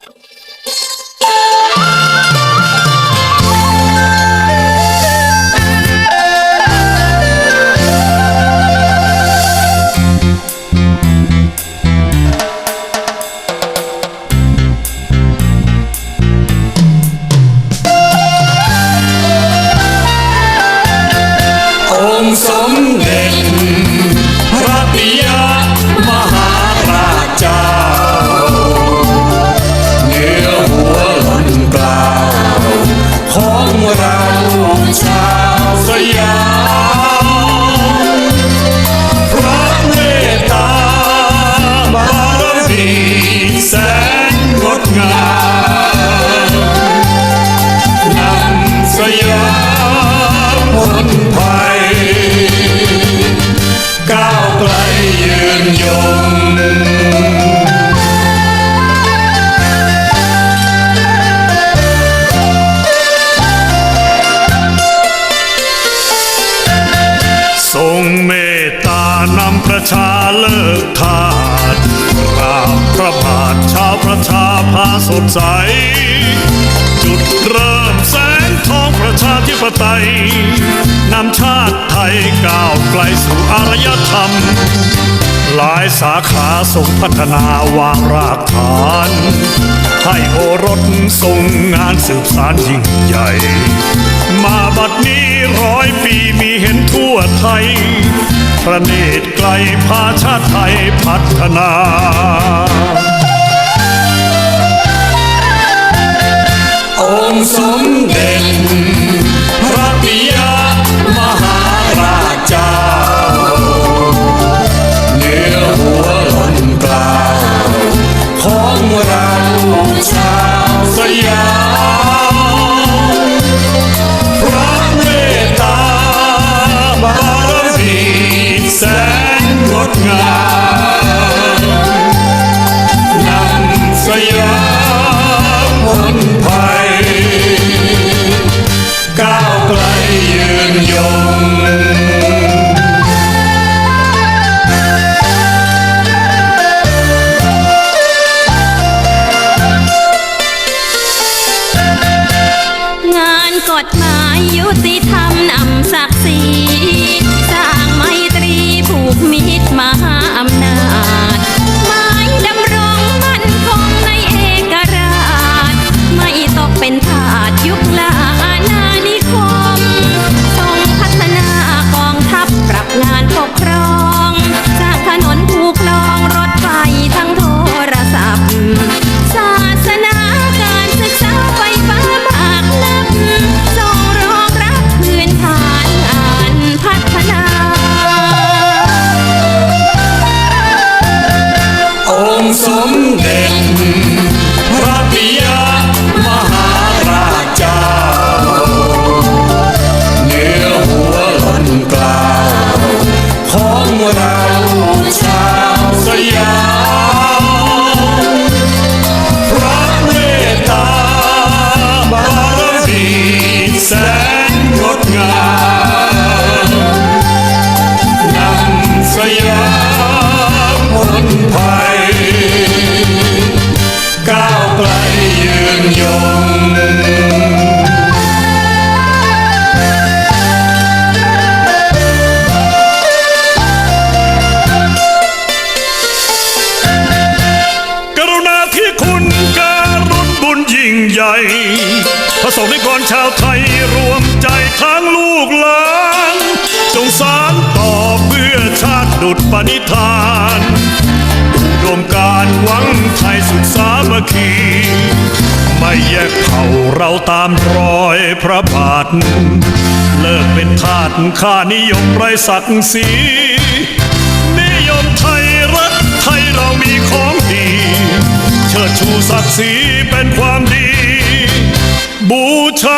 อ เราชาวสยามพระเมตตาบารมีแสนงดงาม ชาเลิกทาสกราบพระบาทชาวประชาพาสดใส จุดเริ่มแสงทองประชาธิปไตยนำชาติไทยก้าวไกลสู่อารยธรรม หลายสาขาส่งพัฒนาวางรากฐาน ให้โอรสทรงงานสืบสารยิ่งใหญ่ มาบัดนี้ร้อยปีมีเห็นทั่วไทย ประเนตไกลพาชาติไทยพัฒนาองค์สมเด็จ งานกฎหมายยุติธรรมนำศักดิ์ศรีสร้างไมตรีผูกมิตรมา ยงกรุณาทีคุณการุณบุญยิ่งใหญ่พระสงฆ์นิกรชาวไทยรวมใจทั้งลูกหลานจงสานต่อเพื่อชาติดุจปณิธานรวมการหวังไทยสุดสามัคคี ไม่แยกเผ่าเราตามรอยพระบาท เลิกเป็นทาสข้านิยมไรศักดิ์ศรีนิยมไทยรักไทยเรามีของดี เชิดชูศักดิ์ศรีเป็นความดี บูชา